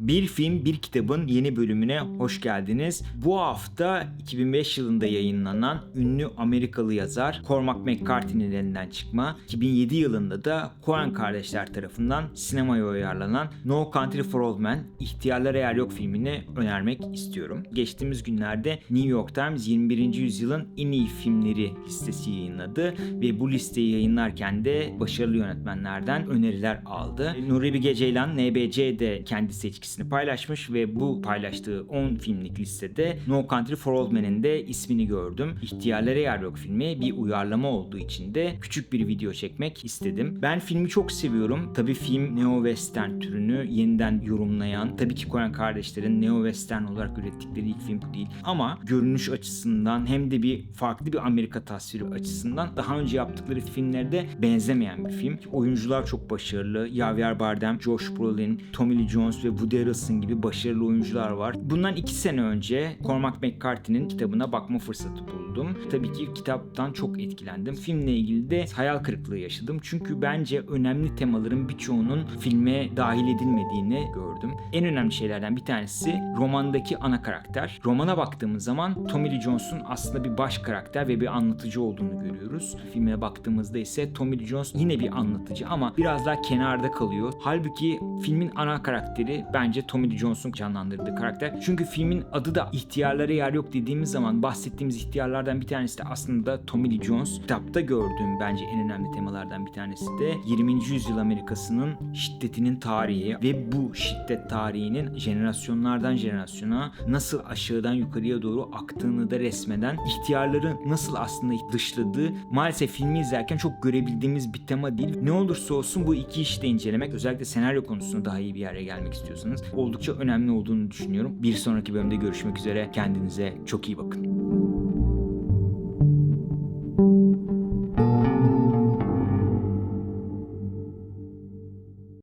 Bir film bir kitabın yeni bölümüne hoş geldiniz. Bu hafta 2005 yılında yayınlanan ünlü Amerikalı yazar Cormac McCarthy'nin elinden çıkma, 2007 yılında da Coen kardeşler tarafından sinemaya uyarlanan No Country for Old Men, İhtiyarlara Yer Yok filmini önermek istiyorum. Geçtiğimiz günlerde New York Times 21. yüzyılın en iyi filmleri listesi yayınladı ve bu listeyi yayınlarken de başarılı yönetmenlerden öneriler aldı. Nuri Bilge Ceylan NBC de kendi seçkisini paylaşmış ve bu paylaştığı 10 filmlik listede No Country for Old Men'in de ismini gördüm. İhtiyarlara Yer Yok filmi bir uyarlama olduğu için de küçük bir video çekmek istedim. Ben filmi çok seviyorum. Tabii film neo-western türünü yeniden yorumlayan, tabii ki Coen kardeşlerin neo-western olarak ürettikleri ilk film bu değil. Ama görünüş açısından hem de bir farklı bir Amerika tasviri açısından daha önce yaptıkları filmlerde benzemeyen bir film. Oyuncular çok başarılı. Javier Bardem, Josh Brolin, Tommy Lee Jones ve Woody Harrelson gibi başarılı oyuncular var. Bundan iki sene önce Cormac McCarthy'nin kitabına bakma fırsatı buldum. Tabii ki kitaptan çok etkilendim. Filmle ilgili de hayal kırıklığı yaşadım. Çünkü bence önemli temaların birçoğunun filme dahil edilmediğini gördüm. En önemli şeylerden bir tanesi romandaki ana karakter. Romana baktığımız zaman Tommy Lee Jones'un aslında bir baş karakter ve bir anlatıcı olduğunu görüyoruz. Filme baktığımızda ise Tommy Lee Jones yine bir anlatıcı ama biraz daha kenarda kalıyor. Halbuki filmin ana karakteri bence Tommy Lee Jones'un canlandırdığı karakter. Çünkü filmin adı da ihtiyarlara yer yok dediğimiz zaman bahsettiğimiz ihtiyarlardan bir tanesi de aslında Tommy Lee Jones. Kitapta gördüğüm bence en önemli temalardan bir tanesi de 20. yüzyıl Amerikası'nın şiddetinin tarihi ve bu şiddet tarihinin jenerasyonlardan jenerasyona nasıl aşağıdan yukarıya doğru aktığını da resmeden ihtiyarları nasıl aslında dışladığı maalesef filmi izlerken çok görebildiğimiz bir tema değil. Ne olursa olsun bu iki işi de incelemek özellikle senaryo konusunda daha iyi bir yere gelmek istiyorsanız oldukça önemli olduğunu düşünüyorum. Bir sonraki bölümde görüşmek üzere. Kendinize çok iyi bakın.